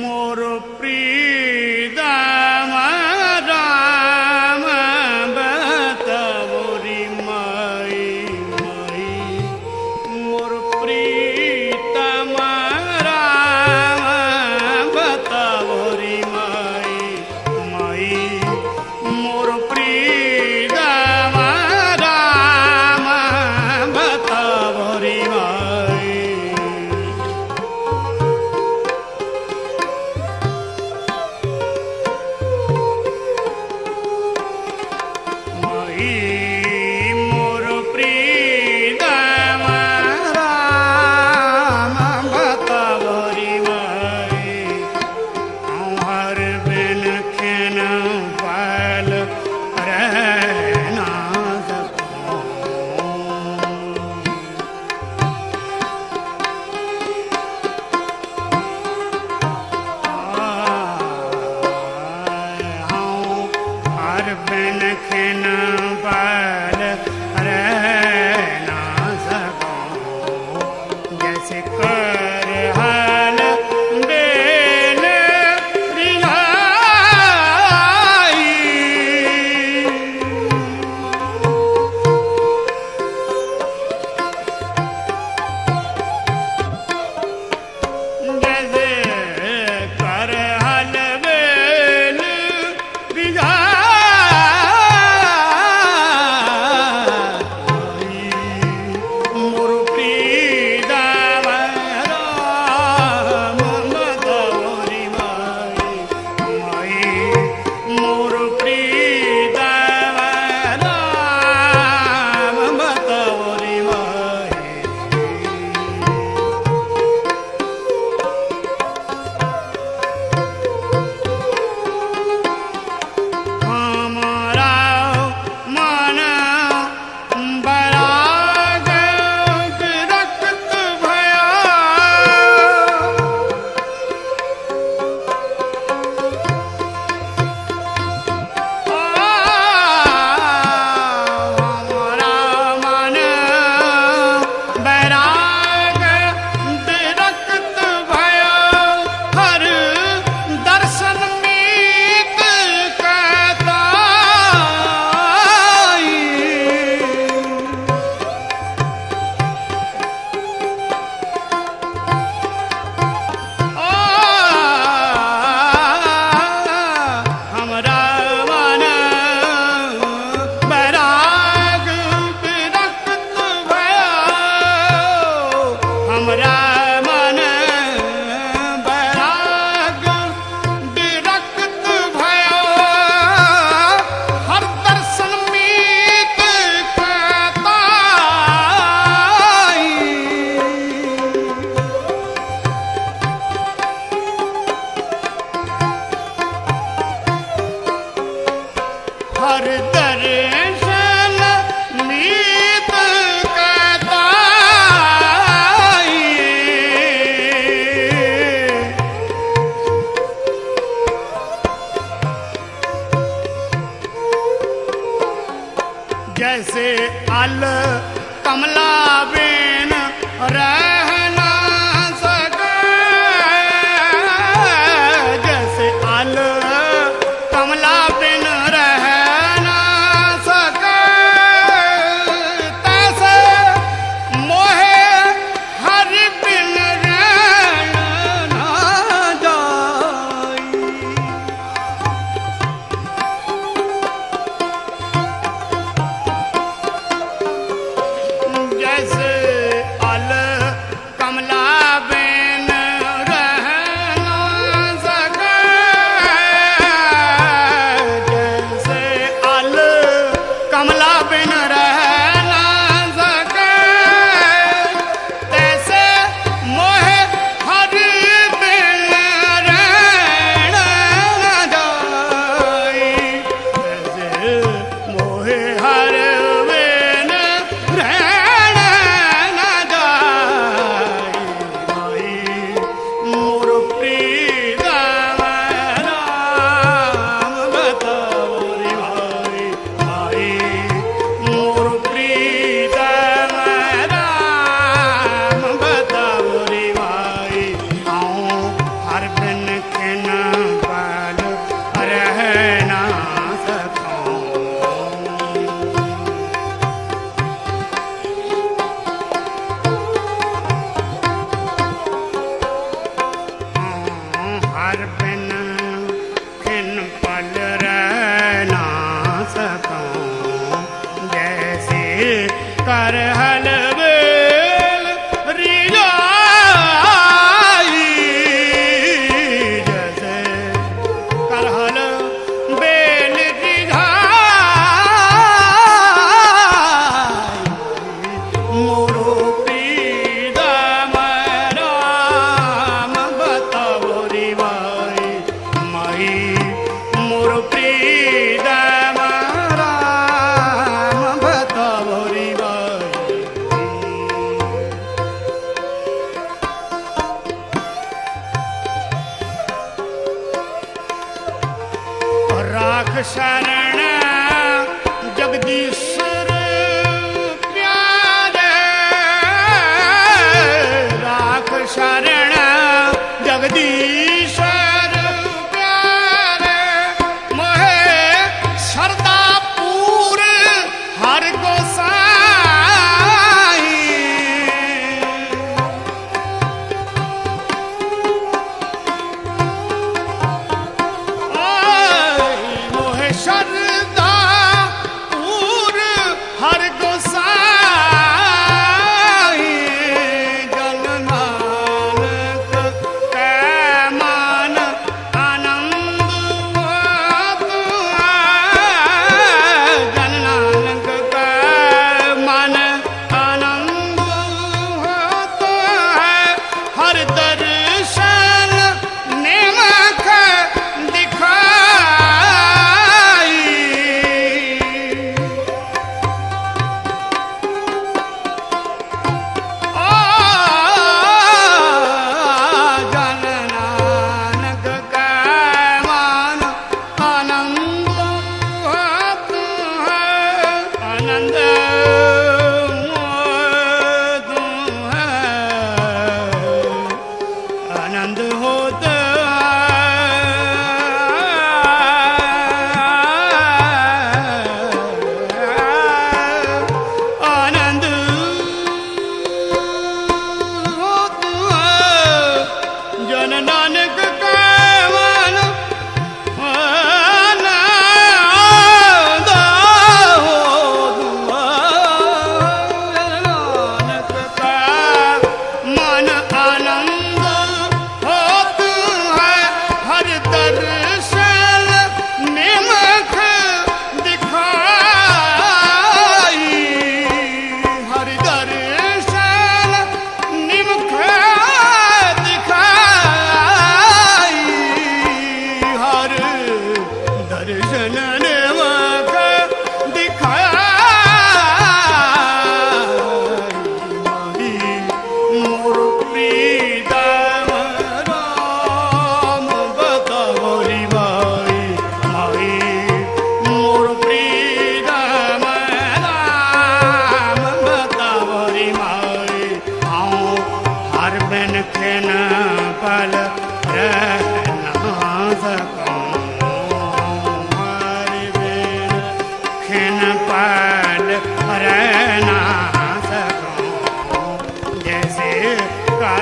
মোর প্রিয় से कर Love.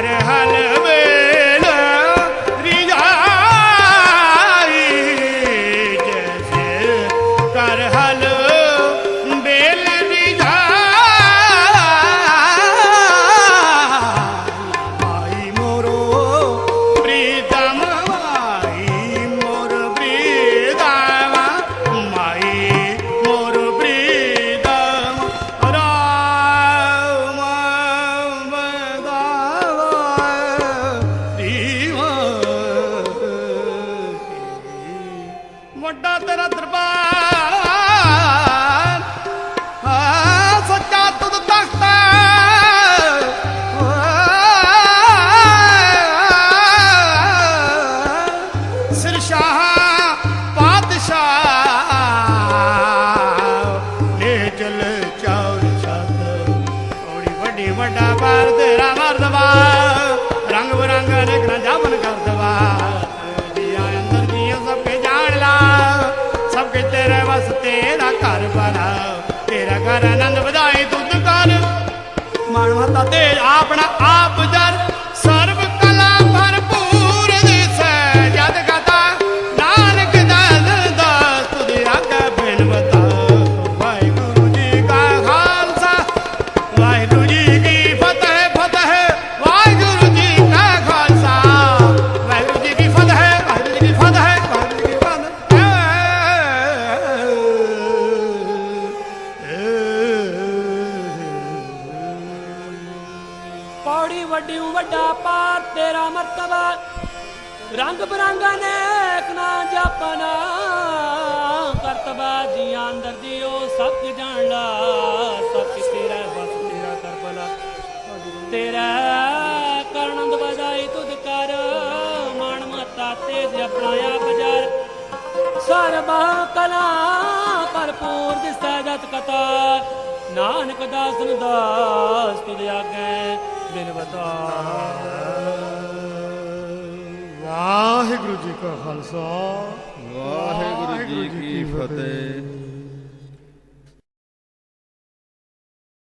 हर हल ਸਿਰ ਸ਼ਾਹ ਪਾਦਸ਼ਾਹ ਲੈ ਚਲ ਚਾਉ ਛਤ ਔੜੀ ਵੱਡੀ ਵੱਡਾ ਬਾਰਦ ਰਾਮਰ ਦਵਾ ਰੰਗ ਬਰੰਗਾ ਦੇ ਗਰਾਂਜਾਵਨ ਕਰ ਦਵਾ ਜੀਆ ਅੰਦਰ ਜੀਆ ਸਭ ਕੇ ਜਾਣ ਲਾ ਸਭ ਕੇ ਤੇਰੇ ਵਸ ਤੇਰਾ ਘਰ ਬਣਾ ਤੇਰਾ ਘਰ ਆਨੰਦ ਵਧਾਏ ਤੂੰ ਦੁਕਾਨ। ਮਨ ਮਤਾ ਤੇ ਆਪਣਾ ਵੱਡਿਓ ਵੱਡਾ ਪਾਰ, ਤੇਰਾ ਮਰਤਬਾ। ਰੰਗ ਬਰੰਗਾ ਨੇਕ ਨਾ ਜਾਪਨਾ, ਕਰਤਬਾ ਜੀ ਅੰਦਰ ਦਿਓ ਸਭ ਜਾਣ ਲਾ ਸਭ ਤੇਰਾ ਬਸ ਤੇਰਾ ਕਰਬਲਾ। ਤੇਰਾ ਕਰਨੰਦ ਵਜਾਈ ਤੁਧ ਕਰ, ਮਾਣ ਮਾਤਾ ਤੇਜ ਆਪਣਾ ਆਪ ਜਰ ਸਰਬਾ ਕਲਾ ਭਰਪੂਰ ਦਿਸੈ ਜਤ ਕਤਾ, ਨਾਨਕ ਦਾਸ ਨੂੰ ਦਾਸ ਤੁਧ ਆਗੇ। ਬਿਨ ਬਤਾ ਵਾਹਿਗੁਰੂ ਜੀ ਕਾ ਖਾਲਸਾ। ਵਾਹਿਗੁਰੂ ਜੀ ਕੀ ਫਤਿਹ।